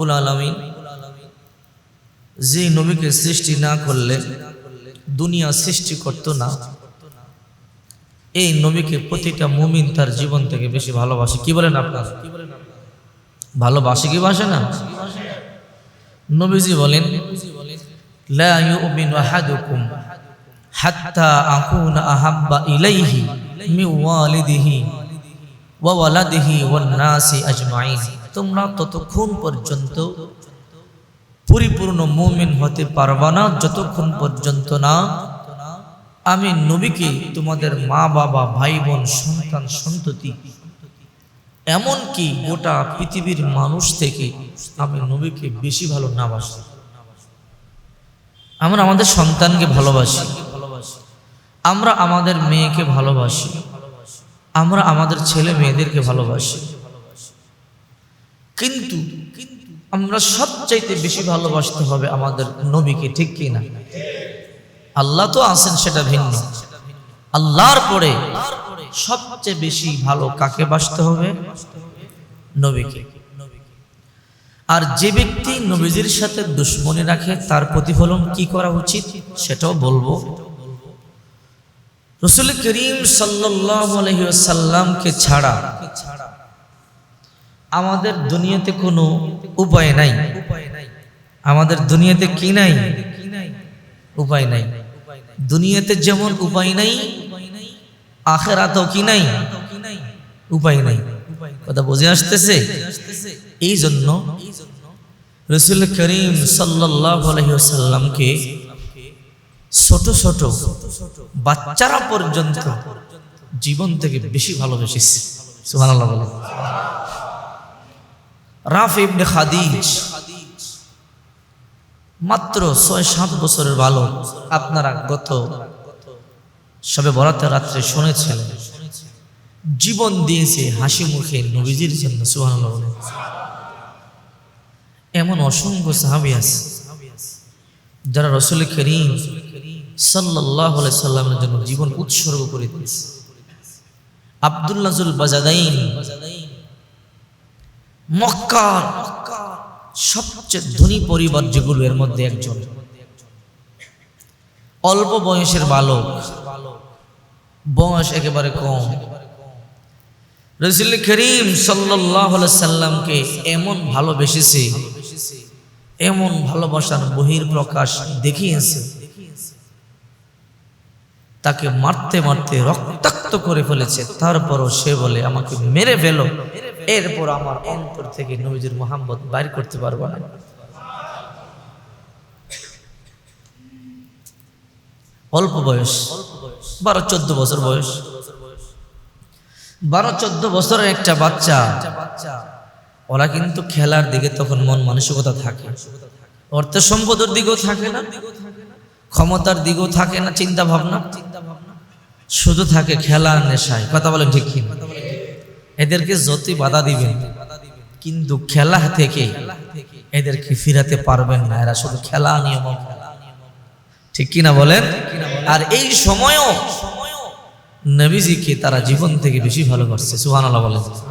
রব্বুল আলমিন যে নবীকে সৃষ্টি না করলে দুনিয়া সৃষ্টি করত না। এই নবীকে প্রতিটা মুমিন তার জীবন থেকে বেশি ভালোবাসে। কি বলেন আপনার? ভালোবাসে কি বাসে না? নবীজি বলেন, লা আহাদুকুম হাত্তা আহাব্বা ইলাইহি মি ওয়ালিদিহি। ওয়া ওয়ালাদিহি ওয়ান নাসি আজমাইন। তোমরা ততক্ষণ পর্যন্ত পরিপূর্ণ মুমিন হতে পারবা না, যতক্ষণ পর্যন্ত না আমি নবীকে তোমাদের মা বাবা ভাই বোন সন্তান, সন্ততি, এমনকি গোটা পৃথিবীর মানুষ থেকে আমি নবীকে বেশি ভালো না বাসি। আমরা আমাদের সন্তানকে ভালোবাসি। আমরা আমাদের মেয়েকে ভালোবাসি। আমরা আমাদের ছেলে মেয়েদেরকে ভালোবাসি। কিন্তু আমরা সবচাইতে বেশি ভালোবাসতে হবে আমাদের নবীকে, ঠিক কি না? আল্লাহ তো আছেন, সেটা ভিন্ন। আল্লাহর পরে সবচেয়ে বেশি ভালো কাকে বাসতে হবে? নবীকে। আর যে ব্যক্তি নবীজির সাথে দুশ্মনী রাখে, তার প্রতিফলন কি করা উচিত? সেটাও বলব। রসুল করিম সাল্লামকে ছাড়া আমাদের দুনিয়াতে কোনো উপায় নাই। আমাদের দুনিয়াতে কি নাই? উপায় নাই। দুনিয়াতে যেমন উপায় নাই, আখেরাতেও কি নাই? উপায় নাই। কথা বুঝে আসতেছে? এই জন্য রসুল করিম সাল্লামকে ছোট ছোট বাচ্চারা পর্যন্ত জীবন থেকে বেশি ভালোবেসেছে। সুবহানাল্লাহ বলে রাফ ইবনে খাদিজ মাত্র ছয় সাত বছরের বালক আপনারা গত সবে বরাতে রাত্রে শুনেছেন। জীবন দিয়েছে হাসি মুখে নবীজির জন্য বলে এমন অসংখ্য সাহাবি আছে, যারা রসুল করিম সাল্লাহ সাল্লামের জন্য জীবন উৎসর্গ করে দিয়েছে। আবদুল্লাজুল বাজাদাইন মক্কার সবচেয়ে ধনী পরিবার যেগুলো এর মধ্যে একজন। অল্প বয়সের বালক, বয়স একেবারে কম। রসুল করিম সাল্লাহ সাল্লামকে এমন ভালোবেসেছে, এমন ভালোবাসার বহির প্রকাশ দেখিয়েছে তাকে মারতে মারতে রক্তাক্ত করে ফেলেছে। তারপরও সে বলে, আমাকে মেরে ফেলো। এরপর আমার অন্তর থেকে নবীজির মোহাম্মদ বাইর করতে পারব না। অল্প বয়স, বারো, চোদ্দ বছর বয়স। বারো, চোদ্দ বছরের একটা বাচ্চা, ওরা কিন্তু খেলার দিকে তখন মন মানসিকতা থাকে। অর্থ সম্পদের দিকেও থাকে না, ক্ষমতার দিকেও থাকে না চিন্তা ভাবনা শুধু থাকে খেলার নেশায়। কথা বলেন ঠিক এদেরকে যতই বাধা দিবেন, কিন্তু খেলা থেকে এদেরকে ফিরাতে পারবেন না। এরা শুধু খেলা নিয়ম ঠিক কিনা বলেন? আর এই সময়ও নবীজিকে তারা জীবন থেকে বেশি ভালোবাসছে। সুহান বলেন।